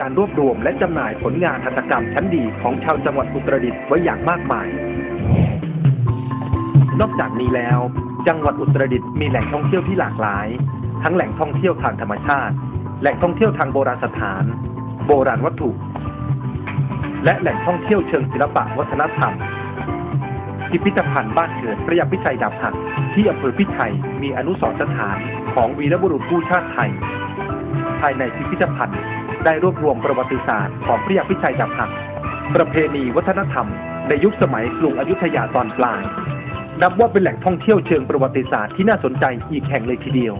การรวบรวมและจำหน่ายผลงานหัตถกรรมชั้นดีของชาวจังหวัดอุตรดิตถ์ไว้อย่างมากมาย นอกจากนี้แล้ว จังหวัดอุตรดิตถ์มีแหล่งท่องเที่ยวที่หลากหลาย ทั้งแหล่งท่องเที่ยวทางธรรมชาติ แหล่งท่องเที่ยวทางโบราณสถาน โบราณวัตถุ และแหล่งท่องเที่ยวเชิงศิลปะวัฒนธรรม พิพิธภัณฑ์บ้านเกิดพระยาพิชัยดาบหักที่อำเภอพิชัยมีอนุสรณ์สถานของวีรบุรุษผู้ชาติไทย ภายในพิพิธภัณฑ์ ได้รวบรวมประวัติศาสตร์ของพระยาพิชัยดาบหัก ประเพณีวัฒนธรรม ในยุคสมัยกรุงอยุธยาตอนปลาย นับว่าเป็นแหล่งท่องเที่ยวเชิงประวัติศาสตร์ที่น่าสนใจอีกแห่งเลยทีเดียว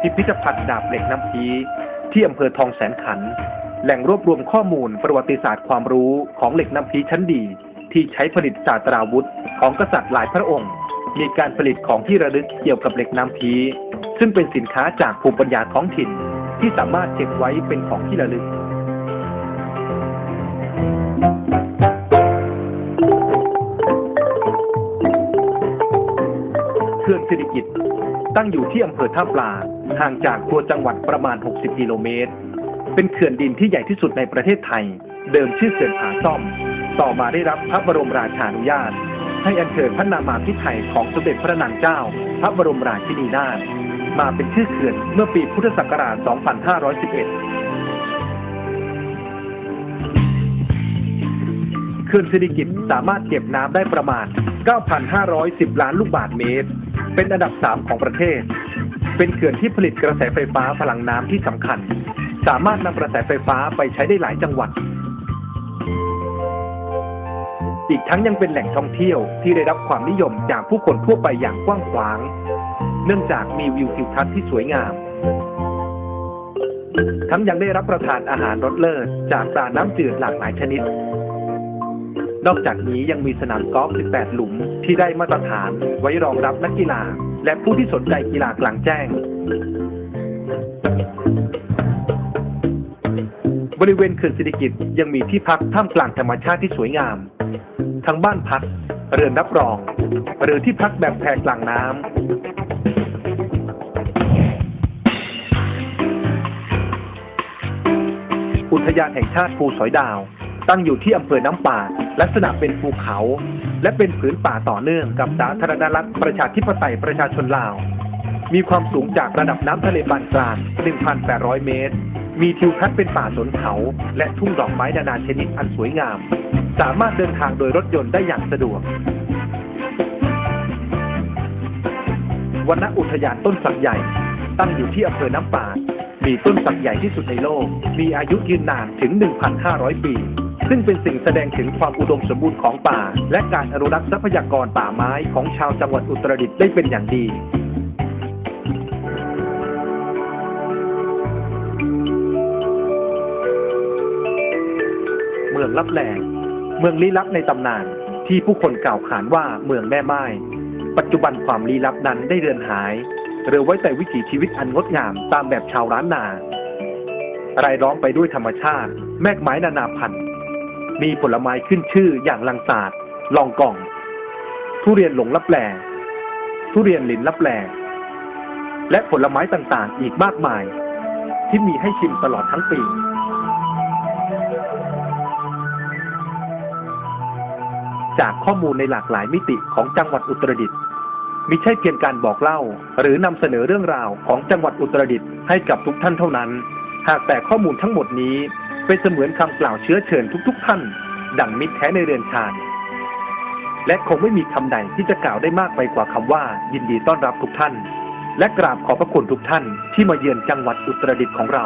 พิพิธภัณฑ์ดาบเหล็กน้ำพีที่อำเภอทองแสนขัน แหล่งรวบรวมข้อมูลประวัติศาสตร์ความรู้ของเหล็กน้ำพีชั้นดี ที่ใช้ผลิตศาสตราวุธ ของกษัตริย์หลายพระองค์ มีการผลิตของที่ระลึกเกี่ยวกับเหล็กน้ำพี ซึ่งเป็นสินค้าจากภูมิปัญญาท้องถิ่น ที่สามารถเก็บไว้เป็นของที่ระลึก เขื่อนสิริกิตตั้งอยู่ที่อำเภอท่าปลา ห่างจากตัวจังหวัดประมาณ 60 กิโลเมตร เป็นเขื่อนดินที่ใหญ่ที่สุดในประเทศไทย เดิมชื่อเขื่อนผาซ่อม ต่อมาได้รับพระบรมราชานุญาต ให้อัญเชิญพระนามาพิไทยของสมเด็จพระนางเจ้า พระบรมราชินีนาถมาเป็นชื่อเขื่อนเมื่อปีพุทธศักราช 2511 เขื่อนสิริกิตสามารถเก็บน้ำได้ประมาณ 9,510 ล้านลูกบาศก์เมตร เป็นอันดับ 3 ของประเทศ เป็นเขื่อนที่ผลิตกระแสไฟฟ้าพลังน้ำที่สำคัญ สามารถนำกระแสไฟฟ้าไปใช้ได้หลายจังหวัด อีกทั้งยังเป็นแหล่งท่องเที่ยวที่ได้รับความนิยมจากผู้คนทั่วไปอย่างกว้างขวาง เนื่องจากมีวิวทิวทัศน์ที่สวยงาม ทั้งยังได้รับประทานอาหารรสเลิศ จากปลาน้ำจืดหลากหลายชนิด นอกจากนี้ยังมีสนามกอล์ฟ 18 หลุมที่ได้มาตรฐานไว้รองรับนักกีฬา และผู้ที่สนใจกีฬากลางแจ้งบริเวณเขื่อนสิริกิตยังมีที่พักท่ามกลางธรรมชาติที่สวยงาม ทั้งบ้านพัก เรือนรับรอง หรือที่พักแบบแพกลางน้ำอุทยานแห่งชาติภูสอยดาว ตั้งอยู่ที่อำเภอน้ำป่า ลักษณะเป็นภูเขา และเป็นผืนป่าต่อเนื่องกับสาธารณรัฐประชาธิปไตยประชาชนลาว มีความสูงจากระดับน้ำทะเลปานกลาง 1,800 เมตร มีทิวทัศน์เป็นป่าสนเขา และทุ่งดอกไม้นานาชนิดอันสวยงาม สามารถเดินทางโดยรถยนต์ได้อย่างสะดวกวนอุทยานต้นสักใหญ่ ตั้งอยู่ที่อำเภอน้ำปาดมีต้นสักใหญ่ที่สุดในโลก มีอายุยืนนานถึง 1,500 ปี ซึ่งเป็นสิ่งแสดงถึงความอุดมสมบูรณ์ของป่า และการอนุรักษ์ทรัพยากรป่าไม้ของชาวจังหวัดอุตรดิตถ์ได้เป็นอย่างดี องลับแลเมืองลี้ลับในตำนานที่ผู้คนกล่าวขานว่าเมืองแม่ไม้ ปัจจุบันความลี้ลับนั้นได้เรือนหายเหลือไว้แต่วิถีชีวิตอันงดงามตามแบบชาวร้านนารายล้อมไปด้วยธรรมชาติ แมกไม้นานาพันธุ์ มีผลไม้ขึ้นชื่ออย่างลังสาดลองกล่อง ทุเรียนหลงลับแลทุเรียนลินลับแลและผลไม้ต่างๆ อีกมากมาย ที่มีให้ชิมตลอดทั้งปี จากข้อมูลในหลากหลายมิติของจังหวัดอุตรดิตถ์มิใช่เพียงการบอกเล่า หรือนำเสนอเรื่องราวของจังหวัดอุตรดิตถ์ให้กับทุกท่านเท่านั้น หากแต่ข้อมูลทั้งหมดนี้เป็นเสมือนคำกล่าวเชื้อเชิญทุก ๆ ท่าน ดังมิตรแท้ในเรือนชาญและคงไม่มีคำใดที่จะกล่าวได้มากไปกว่าคำว่า ยินดีต้อนรับทุกท่าน และกราบขอบพระคุณทุกท่านที่มาเยือนจังหวัดอุตรดิตถ์ของเรา